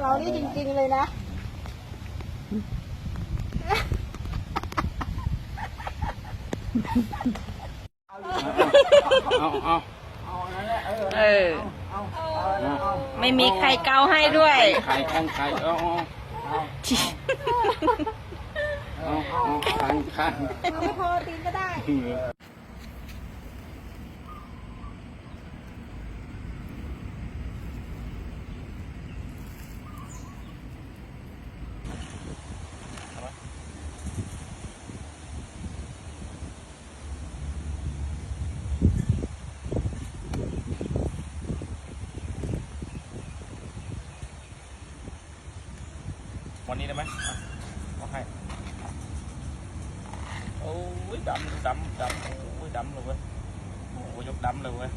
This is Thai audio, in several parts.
เรานี่จริงๆเลยนะ เอาเอาเออไม่มีใครเกาให้ด้วย ไข่ข้างไข่เอาเอาเอาเอาข้างข้างไม่พอตีนก็ได้ วันนี้ได้ไหมอะเอาให้โอ้ยดำดำดำโอ้ยดำเลยเว้ยโอ้ยยกดำเลยเว้ย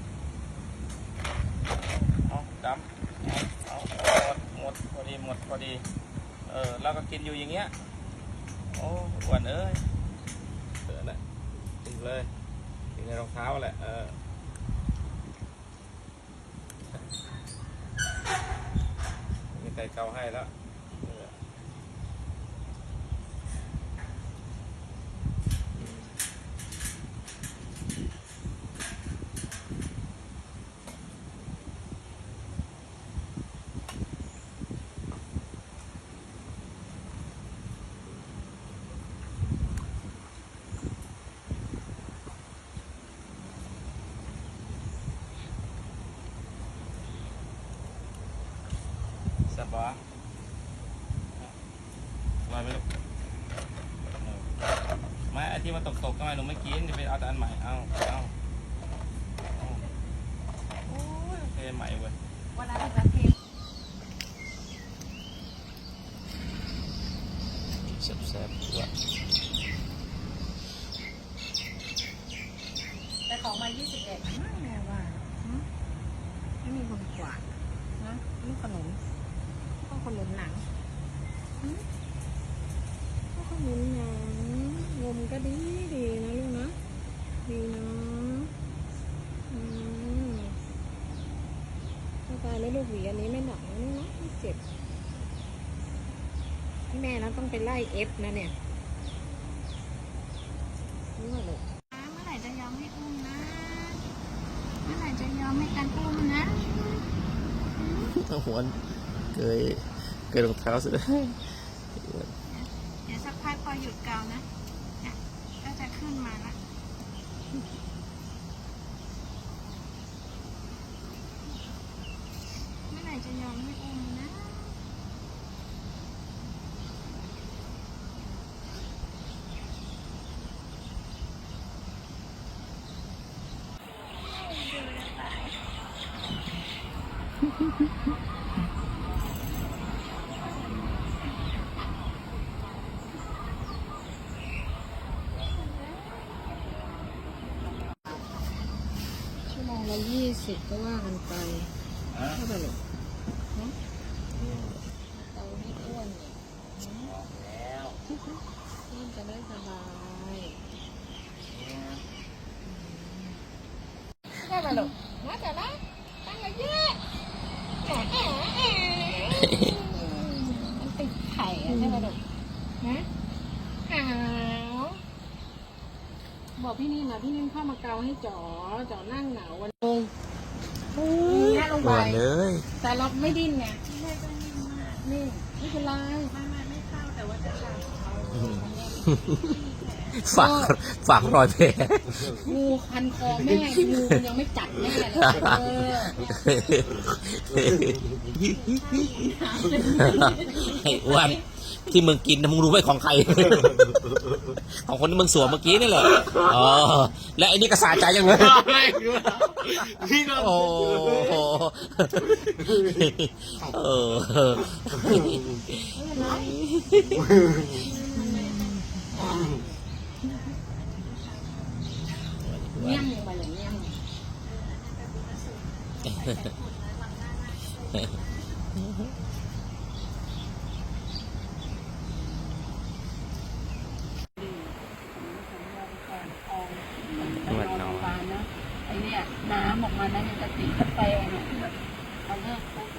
เอาดำเอาเอาหมดหมดพอดีหมดพอดี เออแล้วก็กินอยู่อย่างเงี้ยโอ้อ้วนเอ้ยเออแหละกินเลยกินในรองเท้าแหละเออมีใครเกาให้แล้ว สบายลอยไปลูกไม่ไอที่มันตกๆก็ไม่หนูไม่กินจะไปเอาแต่อันใหม่เอาเอาเอาโอ้ยโอเคใหม่เว้ยวันนั้นจะเทแซ่บๆด้วยแต่ของมา 21แม่ว่าหึไม่มีคนกวาดนะนี่ขนม ข้าวขนมหนังหึข้าวขนมหนังงมก็ดีดีนะลูกนะ ดีนะอืมถ้าตายแล้วลูกหวีอันนี้ไม่หนักนะลูกนะไม่เจ็บ แม่เราต้องไปไล่เอฟนะเนี่ยนี่ว่าลูกเมื่อไหร่จะยอมให้อุ้มนะ เมื่อไหร่จะยอมให้กันอุ้มนะหัวเกย เกยรองเท้าสุดเลยเดี๋ยวสักพักพอหยุดเกานะเนี่ยก็จะขึ้นมาละเมื่อไหร่จะยอมให้อุ้มนะชั่วโมงละยี่ สิบก็ว่ากันไปเท่าไหร่ลูกฮะเตาให้อ้วนเนี่ยอ้วนจะได้สบายได้ป่ะลูกมาแต่ละตั้งเยอะมันติดไข่อะใช่ป่ะลูกฮะหาวบอกพี่นิ่มนะพี่นิ่มเข้ามาเกาให้จ๋อจ๋อนั่งหงาวันลง นั่งลงไปเลยแต่เราไม่ดิ้นไงไม่ได้จะนิ่มมากนี่ไม่เป็นไรไม่ไม่ไม่เข้าแต่ว่าจะเข้าฝากฝากรอยแผลงูคันคอแม่งูมันยังไม่จัดแม่เลยเออไอ้อ้วน ที่มึงกินนะมึงรู้ไหมของใคร ของคนที่มึงสวมเมื่อกี้นี่แหละอ๋อและไอ้นี่ก็สาใจยังไงโอ้โหเออเงี้ยมลงไปเลยเงี้ยม น้ำออกมาได้ในกะติไปเอาเนี่ยเอาเลิกปุ๊บ